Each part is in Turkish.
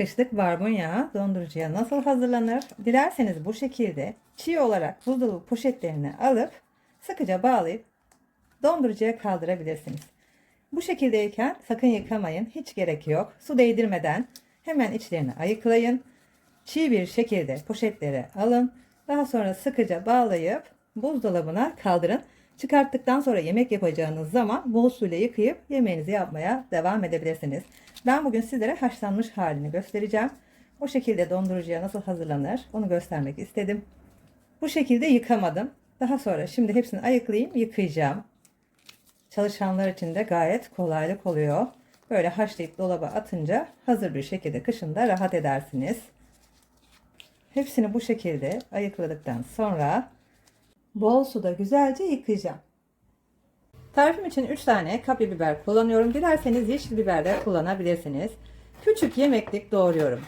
Kışlık barbunya dondurucuya nasıl hazırlanır? Dilerseniz bu şekilde çiğ olarak buzdolabı poşetlerine alıp sıkıca bağlayıp dondurucuya kaldırabilirsiniz. Bu şekildeyken sakın yıkamayın. Hiç gerek yok. Su değdirmeden hemen içlerini ayıklayın. Çiğ bir şekilde poşetlere alın. Daha sonra sıkıca bağlayıp buzdolabına kaldırın. Çıkarttıktan sonra yemek yapacağınız zaman bol suyla yıkayıp yemeğinizi yapmaya devam edebilirsiniz. Ben bugün sizlere haşlanmış halini göstereceğim. O şekilde dondurucuya nasıl hazırlanır onu göstermek istedim. Bu şekilde yıkamadım. Daha sonra şimdi hepsini ayıklayayım yıkayacağım. Çalışanlar için de gayet kolaylık oluyor. Böyle haşlayıp dolaba atınca hazır bir şekilde kışında rahat edersiniz. Hepsini bu şekilde ayıkladıktan sonra bol suda güzelce yıkayacağım. Tarifim için 3 tane kapya biber kullanıyorum. Dilerseniz yeşil biber de kullanabilirsiniz. Küçük yemeklik doğruyorum.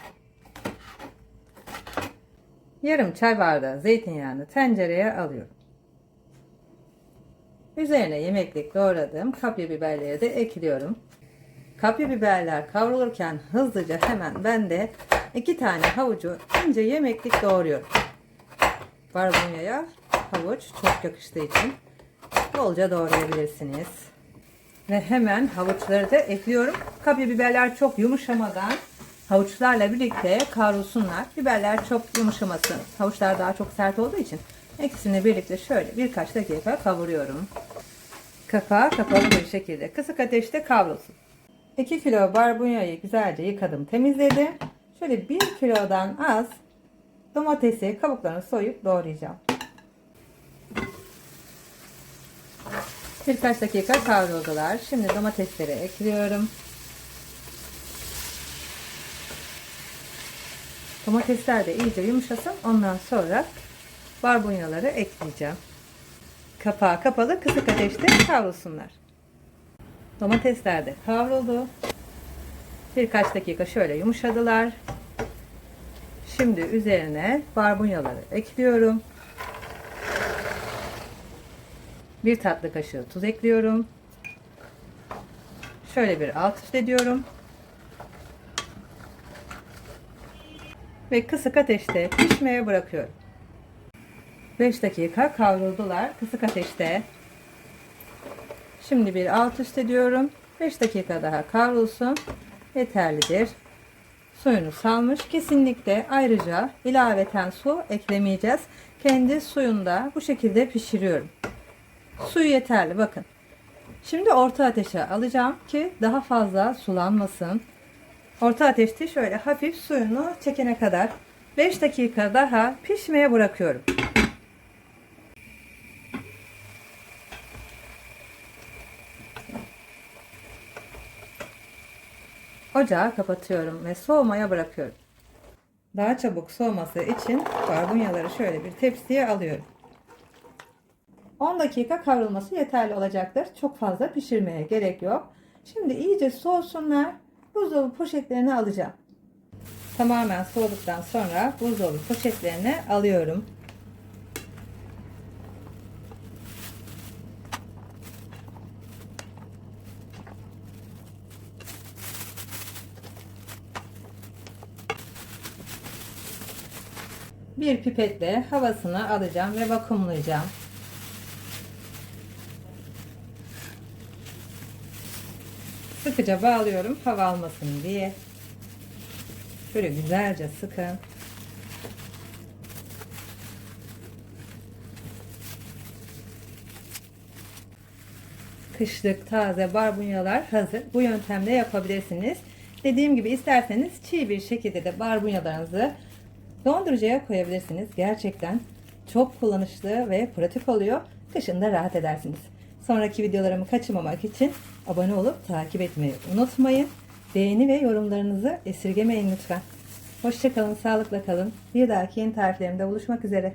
Yarım çay bardağı zeytinyağını tencereye alıyorum. Üzerine yemeklik doğradığım kapya biberleri de ekliyorum. Kapya biberler kavrulurken hızlıca hemen ben de iki tane havucu ince yemeklik doğruyorum. Barbunyaya havuç çok yakıştığı için bolca doğrayabilirsiniz. Ve hemen havuçları da ekliyorum. Kapya biberler çok yumuşamadan havuçlarla birlikte kavrulsunlar. Biberler çok yumuşamasın. Havuçlar daha çok sert olduğu için ikisini birlikte şöyle birkaç dakika kavuruyorum. Kapağı kapalı bir şekilde kısık ateşte kavrulsun. 2 kilo barbunyayı güzelce yıkadım, temizledim. Şöyle 1 kilodan az domatesi kabuklarını soyup doğrayacağım. Birkaç dakika kavruldular. Şimdi domatesleri ekliyorum. Domatesler de iyice yumuşasın. Ondan sonra barbunyaları ekleyeceğim. Kapağı kapalı kısık ateşte kavrulsunlar. Domatesler de kavruldu. Birkaç dakika şöyle yumuşadılar. Şimdi üzerine barbunyaları ekliyorum. Bir tatlı kaşığı tuz ekliyorum. Şöyle bir alt üst ediyorum. Ve kısık ateşte pişmeye bırakıyorum. 5 dakika kavruldular kısık ateşte. Şimdi bir alt üst ediyorum. 5 dakika daha kavrulsun. Yeterlidir. Suyunu salmış. Kesinlikle ayrıca ilaveten su eklemeyeceğiz. Kendi suyunda bu şekilde pişiriyorum. Suyu yeterli bakın. Şimdi orta ateşe alacağım ki daha fazla sulanmasın. Orta ateşte şöyle hafif suyunu çekene kadar 5 dakika daha pişmeye bırakıyorum. Ocağı kapatıyorum ve soğumaya bırakıyorum. Daha çabuk soğuması için barbunyaları şöyle bir tepsiye alıyorum. 10 dakika kavrulması yeterli olacaktır. Çok fazla pişirmeye gerek yok. Şimdi iyice soğusunlar. Buzdolabı poşetlerine alacağım. Tamamen soğuduktan sonra buzdolabı poşetlerine alıyorum. Bir pipetle havasını alacağım ve vakumlayacağım. Sıkıca bağlıyorum hava almasın diye. Şöyle güzelce sıkın. Kışlık taze barbunyalar hazır. Bu yöntemle yapabilirsiniz. Dediğim gibi isterseniz çiğ bir şekilde de barbunyalarınızı dondurucuya koyabilirsiniz. Gerçekten çok kullanışlı ve pratik oluyor. Kışında rahat edersiniz. Sonraki videolarımı kaçırmamak için abone olup takip etmeyi unutmayın. Beğeni ve yorumlarınızı esirgemeyin lütfen. Hoşçakalın, sağlıkla kalın. Bir dahaki yeni tariflerimde buluşmak üzere.